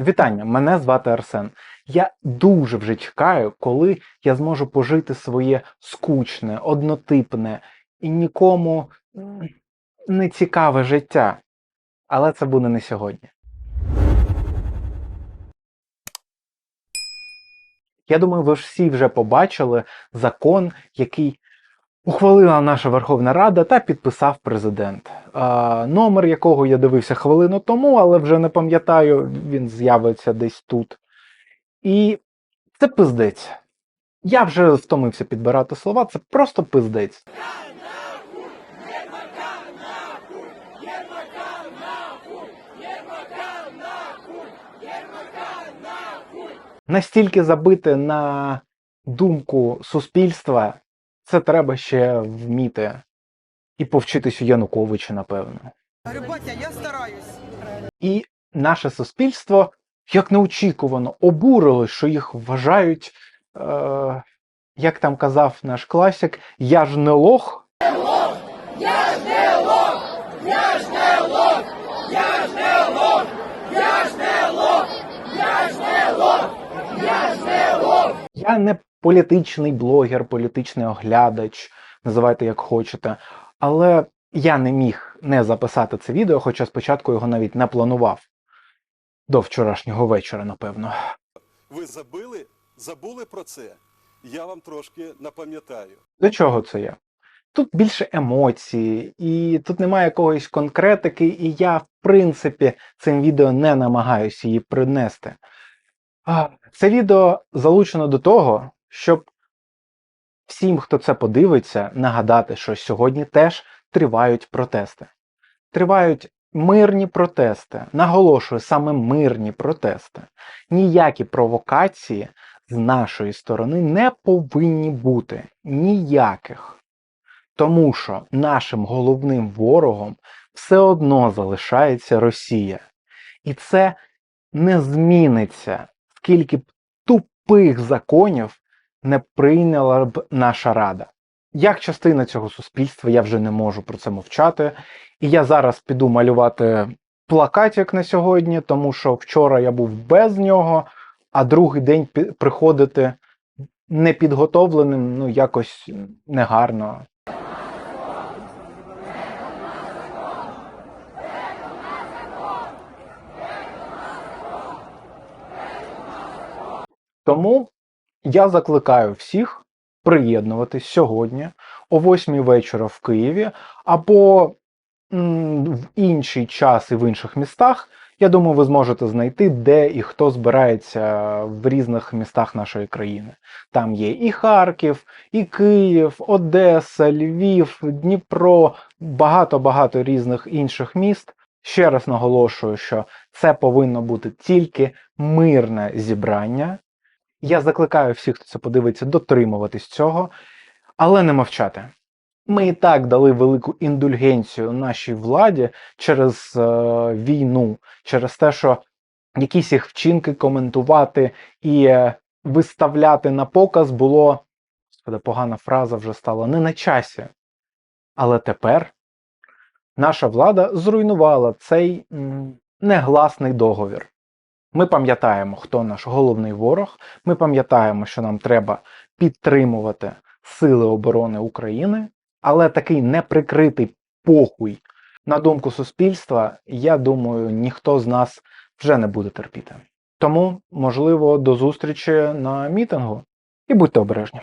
Вітання, мене звати Арсен. Я дуже вже чекаю, коли я зможу пожити своє скучне, однотипне і нікому не цікаве життя. Але це буде не сьогодні. Я думаю, ви всі вже побачили закон, який ухвалила наша Верховна Рада та підписав президент. А, номер якого я дивився хвилину тому, але вже не пам'ятаю, він з'явиться десь тут. І це пиздець. Я вже втомився підбирати слова, це просто пиздець. Настільки забити на думку суспільства, це треба ще вміти. І повчитись у Януковича, напевно. Рибатя, я стараюсь. І наше суспільство, як неочікувано, обурилось, що їх вважають, е, як там казав наш класик, я ж не лох. Я не політичний блогер, політичний оглядач, називайте як хочете. Але я не міг не записати це відео, хоча спочатку його навіть не планував. До вчорашнього вечора, напевно. Ви забили, забули про це? Я вам трошки напам'ятаю. До чого це я? Тут більше емоцій, і тут немає якоїсь конкретики, і я, в принципі, цим відео не намагаюся її принести. А, Це відео залучено до того, щоб всім, хто це подивиться, нагадати, що сьогодні теж тривають протести. Тривають мирні протести. Наголошую, саме мирні протести. Ніякі провокації з нашої сторони не повинні бути. Ніяких. Тому що нашим головним ворогом все одно залишається Росія. І це не зміниться, скільки б тупих законів не прийняла б наша Рада. Як частина цього суспільства, я вже не можу про це мовчати. І я зараз піду малювати плакатик на сьогодні, тому що вчора я був без нього, а другий день приходити непідготовленим, ну якось негарно. Тому я закликаю всіх приєднуватись сьогодні о 8 вечора в Києві або в інший час і в інших містах. Я думаю, ви зможете знайти, де і хто збирається в різних містах нашої країни. Там є і Харків, і Київ, Одеса, Львів, Дніпро, багато-багато різних інших міст. Ще раз наголошую, що це повинно бути тільки мирне зібрання. Я закликаю всіх, хто це подивиться, дотримуватись цього, але не мовчати. Ми і так дали велику індульгенцію нашій владі через е, війну, через те, що якісь їх вчинки коментувати і е, виставляти на показ було, господи, погана фраза вже стала, не на часі. Але тепер наша влада зруйнувала цей м, негласний договір. Ми пам'ятаємо, хто наш головний ворог. Ми пам'ятаємо, що нам треба підтримувати Сили оборони України, але такий неприкритий похуй на думку суспільства, я думаю, ніхто з нас вже не буде терпіти. Тому, можливо, до зустрічі на мітингу і будьте обережні.